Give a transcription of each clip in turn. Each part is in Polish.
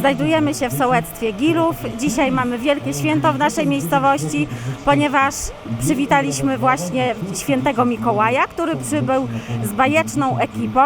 Znajdujemy się w sołectwie Gilów. Dzisiaj mamy wielkie święto w naszej miejscowości, ponieważ przywitaliśmy właśnie świętego Mikołaja, który przybył z bajeczną ekipą,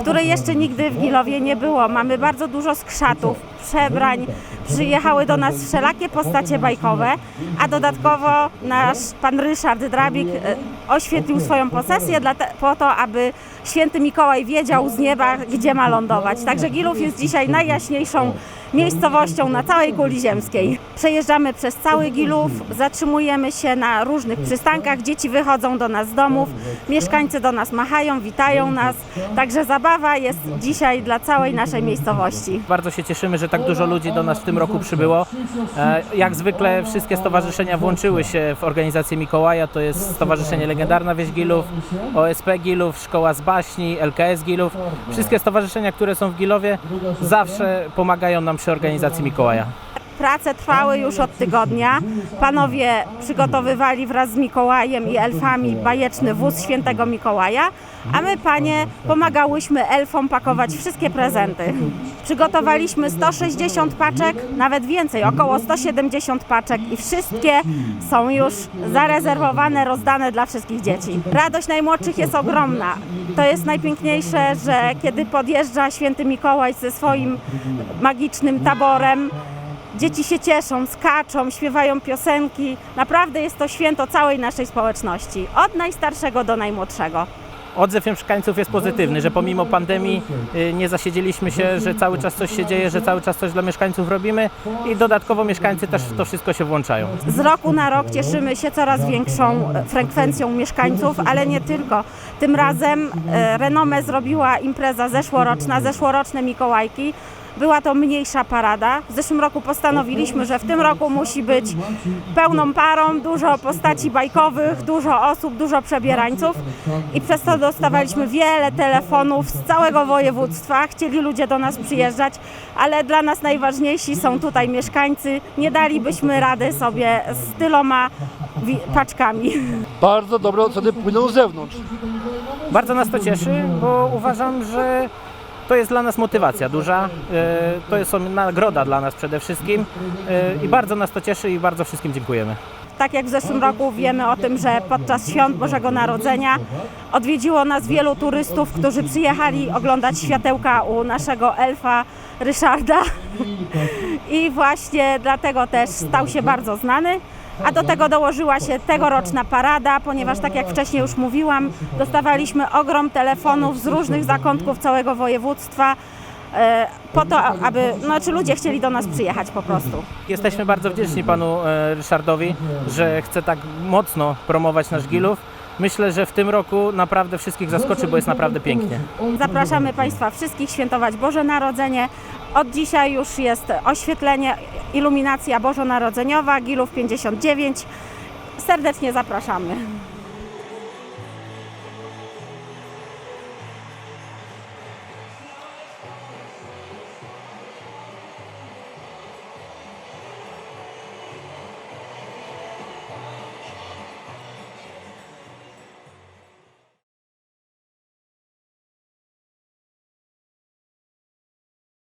której jeszcze nigdy w Gilowie nie było. Mamy bardzo dużo skrzatów, przebrań. Przyjechały do nas wszelakie postacie bajkowe, a dodatkowo nasz pan Ryszard Drabik e, oświetlił swoją posesję po to, aby święty Mikołaj wiedział z nieba, gdzie ma lądować. Także Gilów jest dzisiaj najjaśniejszą miejscowością na całej kuli ziemskiej. Przejeżdżamy przez cały Gilów, zatrzymujemy się na różnych przystankach, dzieci wychodzą do nas z domów, mieszkańcy do nas machają, witają nas. Także zabawa jest dzisiaj dla całej naszej miejscowości. Bardzo się cieszymy, że tak dużo ludzi do nas w tym roku przybyło. E, Jak zwykle wszystkie stowarzyszenia włączyły się w organizację Mikołaja. To jest Stowarzyszenie Legendarna Wieś Gilów, OSP Gilów, Szkoła z Baśni, LKS Gilów. Wszystkie stowarzyszenia, które są w Gilowie zawsze pomagają nam organizacji Mikołaja. Prace trwały już od tygodnia. Panowie przygotowywali wraz z Mikołajem i elfami bajeczny wóz świętego Mikołaja, a my, panie, pomagałyśmy elfom pakować wszystkie prezenty. Przygotowaliśmy 160 paczek, nawet więcej, około 170 paczek i wszystkie są już zarezerwowane, rozdane dla wszystkich dzieci. Radość najmłodszych jest ogromna. To jest najpiękniejsze, że kiedy podjeżdża święty Mikołaj ze swoim magicznym taborem, Dzieci się cieszą, skaczą, śpiewają piosenki. Naprawdę jest to święto całej naszej społeczności, od najstarszego do najmłodszego. Odzew mieszkańców jest pozytywny, że pomimo pandemii y, nie zasiedzieliśmy się, że cały czas coś się dzieje, że cały czas coś dla mieszkańców robimy i dodatkowo mieszkańcy też w to wszystko się włączają. Z roku na rok cieszymy się coraz większą e, frekwencją mieszkańców, ale nie tylko. Tym razem e, renomę zrobiła impreza zeszłoroczna, zeszłoroczne Mikołajki. Była to mniejsza parada. W zeszłym roku postanowiliśmy, że w tym roku musi być pełną parą, dużo postaci bajkowych, dużo osób, dużo przebierańców i przez to dostawaliśmy wiele telefonów z całego województwa. Chcieli ludzie do nas przyjeżdżać, ale dla nas najważniejsi są tutaj mieszkańcy. Nie dalibyśmy rady sobie z tyloma paczkami. Bardzo dobre oceny płyną z zewnątrz. Bardzo nas to cieszy, bo uważam, że to jest dla nas motywacja duża, e, to jest nagroda dla nas przede wszystkim e, i bardzo nas to cieszy i bardzo wszystkim dziękujemy. Tak jak w zeszłym roku wiemy o tym, że podczas świąt Bożego Narodzenia odwiedziło nas wielu turystów, którzy przyjechali oglądać światełka u naszego elfa Ryszarda. I właśnie dlatego też stał się bardzo znany. A do tego dołożyła się tegoroczna parada, ponieważ tak jak wcześniej już mówiłam, dostawaliśmy ogrom telefonów z różnych zakątków całego województwa e, po to, aby no, czy ludzie chcieli do nas przyjechać po prostu. Jesteśmy bardzo wdzięczni panu e, Ryszardowi, że chce tak mocno promować nasz Gilów. Myślę, że w tym roku naprawdę wszystkich zaskoczy, bo jest naprawdę pięknie. Zapraszamy Państwa wszystkich świętować Boże Narodzenie. Od dzisiaj już jest oświetlenie, iluminacja bożonarodzeniowa, Gilów 59. Serdecznie zapraszamy.